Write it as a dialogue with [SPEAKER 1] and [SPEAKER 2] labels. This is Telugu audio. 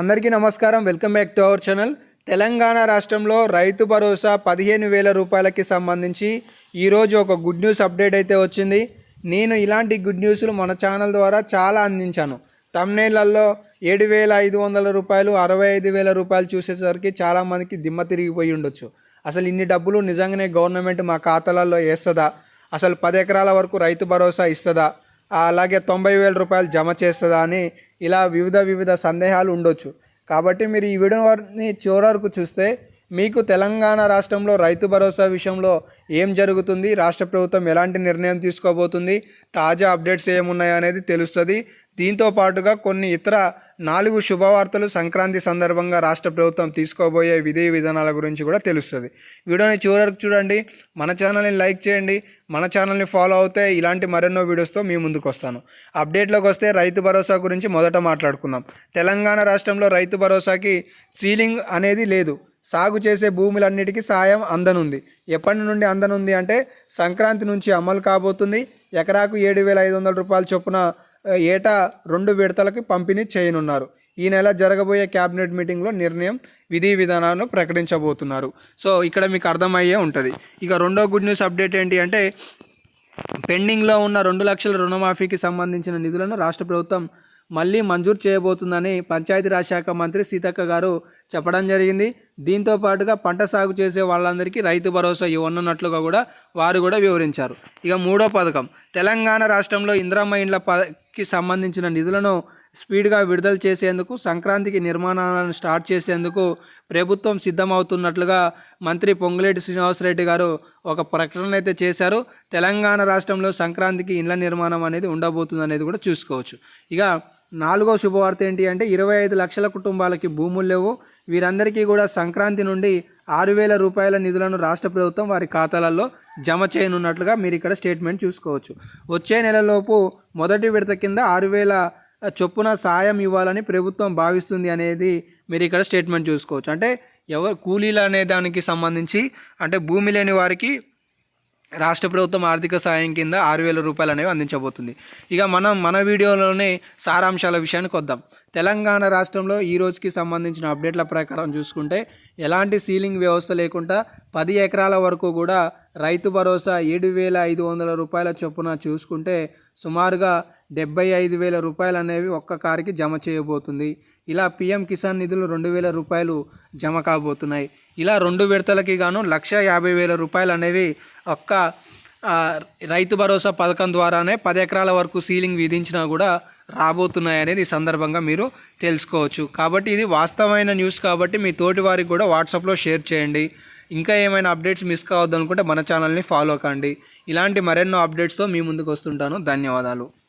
[SPEAKER 1] అందరికీ నమస్కారం. Welcome back to our channel. Telangana రాష్ట్రంలో రైతు భరోసా పదిహేను వేల రూపాయలకి సంబంధించి ఈరోజు ఒక గుడ్ న్యూస్ అప్డేట్ అయితే వచ్చింది. నేను ఇలాంటి గుడ్ న్యూస్లు మన ఛానల్ ద్వారా చాలా అందించాను. తమ్నేళ్ళలో ఏడు వేల ఐదు వందల రూపాయలు అరవై ఐదు వేల రూపాయలు చూసేసరికి చాలామందికి దిమ్మ తిరిగిపోయి ఉండొచ్చు. అసలు ఇన్ని డబ్బులు నిజంగానే గవర్నమెంట్ మా ఖాతాలలో వేస్తుందా? అసలు పది ఎకరాల వరకు రైతు భరోసా ఇస్తుందా? అలాగే తొంభై వేల రూపాయలు జమ చేస్తుందా అని ఇలా వివిధ వివిధ సందేహాలు ఉండొచ్చు. కాబట్టి మీరు ఈ వీడియోని చివరి వరకు చూస్తే మీకు తెలంగాణ రాష్ట్రంలో రైతు భరోసా విషయంలో ఏం జరుగుతుంది రాష్ట్ర ప్రభుత్వం ఎలాంటి నిర్ణయం తీసుకోబోతుంది తాజా అప్డేట్స్ ఏమున్నాయి అనేది తెలుస్తుంది. దీంతో పాటుగా కొన్ని ఇతర నాలుగు శుభవార్తలు సంక్రాంతి సందర్భంగా రాష్ట్ర ప్రభుత్వం తీసుకోబోయే విధి విధానాల గురించి కూడా తెలుస్తుంది. వీడియోని చివరకు చూడండి. మన ఛానల్ని లైక్ చేయండి. మన ఛానల్ని ఫాలో అవుతే ఇలాంటి మరెన్నో వీడియోస్తో మీ ముందుకు వస్తాను. అప్డేట్లోకి వస్తే రైతు భరోసా గురించి మొదట మాట్లాడుకుందాం. తెలంగాణ రాష్ట్రంలో రైతు భరోసాకి సీలింగ్ అనేది లేదు. సాగు చేసే భూములన్నిటికీ సాయం అందనుంది. ఎప్పటి నుండి అందనుంది అంటే సంక్రాంతి నుంచి అమలు కాబోతుంది. ఎకరాకు ఏడు వేల ఐదు వందల రూపాయల చొప్పున ఏటా రెండు విడతలకి పంపిణీ చేయనున్నారు. ఈ నెల జరగబోయే క్యాబినెట్ మీటింగ్లో నిర్ణయం విధి విధానాలను ప్రకటించబోతున్నారు. సో ఇక్కడ మీకు అర్థమయ్యే ఉంటుంది. ఇక రెండో గుడ్ న్యూస్ అప్డేట్ ఏంటి అంటే పెండింగ్లో ఉన్న రెండు లక్షల రుణమాఫీకి సంబంధించిన నిధులను రాష్ట్ర ప్రభుత్వం మళ్ళీ మంజూరు చేయబోతుందని పంచాయతీరాజ్ శాఖ మంత్రి సీతక్క గారు చెప్పడం జరిగింది. దీంతో పాటుగా పంట సాగు చేసే వాళ్ళందరికీ రైతు భరోసా ఇవ్వనున్నట్లుగా కూడా వారు కూడా వివరించారు. ఇక మూడో పథకం. తెలంగాణ రాష్ట్రంలో ఇంద్రమ్మ ఇండ్ల పకి సంబంధించిన నిధులను స్పీడ్గా విడుదల చేసేందుకు సంక్రాంతికి నిర్మాణాలను స్టార్ట్ చేసేందుకు ప్రభుత్వం సిద్ధమవుతున్నట్లుగా మంత్రి పొంగులేటి శ్రీనివాసరెడ్డి గారు ఒక ప్రకటన అయితే చేశారు. తెలంగాణ రాష్ట్రంలో సంక్రాంతికి ఇండ్ల నిర్మాణం అనేది ఉండబోతుంది అనేది కూడా చూసుకోవచ్చు. ఇక నాలుగో శుభవార్త ఏంటి అంటే ఇరవై ఐదు లక్షల కుటుంబాలకి భూములు లేవు. వీరందరికీ కూడా సంక్రాంతి నుండి ఆరు వేల రూపాయల నిధులను రాష్ట్ర ప్రభుత్వం వారి ఖాతాలలో జమ చేయనున్నట్లుగా మీరు ఇక్కడ స్టేట్మెంట్ చూసుకోవచ్చు. వచ్చే నెలలోపు మొదటి విడత కింద ఆరు వేల చొప్పున సాయం ఇవ్వాలని ప్రభుత్వం భావిస్తుంది అనేది మీరు ఇక్కడ స్టేట్మెంట్ చూసుకోవచ్చు. అంటే ఎవరు కూలీలు అనే దానికి సంబంధించి అంటే భూమి లేని వారికి రాష్ట్ర ప్రభుత్వం ఆర్థిక సాయం కింద ఆరు వేల రూపాయలు అనేవి అందించబోతుంది. ఇక మనం మన వీడియోలోనే సారాంశాల విషయానికి వద్దాం తెలంగాణ రాష్ట్రంలో ఈ రోజుకి సంబంధించిన అప్డేట్ల ప్రకారం చూసుకుంటే ఎలాంటి సీలింగ్ వ్యవస్థ లేకుండా పది ఎకరాల వరకు కూడా రైతు భరోసా ఏడు వేల ఐదు వందల రూపాయల చొప్పున చూసుకుంటే సుమారుగా డెబ్బై ఐదు వేల రూపాయలు అనేవి ఒక్క కారుకి జమ చేయబోతుంది. ఇలా పిఎం కిసాన్ నిధులు రెండు వేల రూపాయలు జమ కాబోతున్నాయి. ఇలా రెండు విడతలకి గాను లక్ష యాభై వేల రూపాయలు అనేవి ఒక్క రైతు భరోసా పథకం ద్వారానే పది ఎకరాల వరకు సీలింగ్ విధించినా కూడా రాబోతున్నాయి అనేది ఈ సందర్భంగా మీరు తెలుసుకోవచ్చు. కాబట్టి ఇది వాస్తవమైన న్యూస్ కాబట్టి మీ తోటి వారికి కూడా వాట్సాప్లో షేర్ చేయండి. ఇంకా ఏమైనా అప్డేట్స్ మిస్ కావద్దు అనుకుంటే మన ఛానల్ని ఫాలో కండి. ఇలాంటి మరెన్నో అప్డేట్స్తో మీ ముందుకు వస్తుంటాను. ధన్యవాదాలు.